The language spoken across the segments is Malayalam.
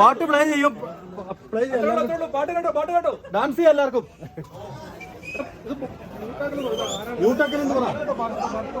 പാട്ട് പ്ലേ ചെയ്യും പ്ലേ ചെയ്യും പാട്ട് കേട്ടോ പാട്ട് കേട്ടോ ഡാൻസ് ചെയ്യാം എല്ലാവർക്കും യൂട്ടാക്കലെന്ന് പറ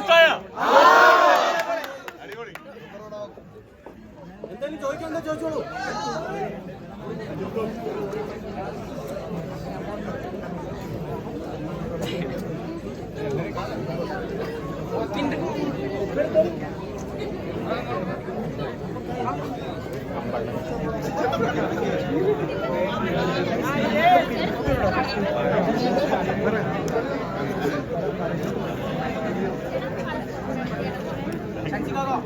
തീർച്ചയായ എന്തെങ്കിലും ചോദിക്കാൻ ചോദിച്ചോളൂ Thank you.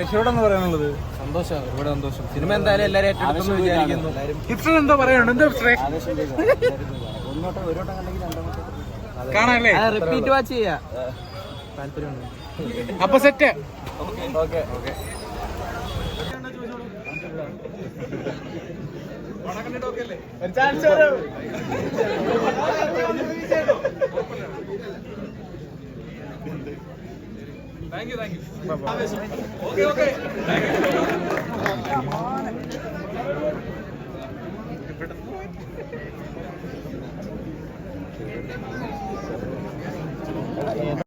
എന്ന് പറയാനുള്ളത് സന്തോഷമാണ് ഒരുപാട് സന്തോഷം സിനിമ എന്തായാലും എല്ലാവരും ഏറ്റെടുത്തെന്ന് വിചാരിക്കുന്നു ഹിപ്സ്റ്റർ എന്താ പറയാനുണ്ട് എന്താ ഹിപ്സ്റ്ററെ കാണാല്ലേ റിപ്പീറ്റ് വാച്ച് ചെയ്യാ താല്പര്യമുണ്ട് അപ്പൊ സെറ്റ് ഓക്കെ ഓക്കെ ഒരു chance Thank you. Bye-bye. Okay. Come on.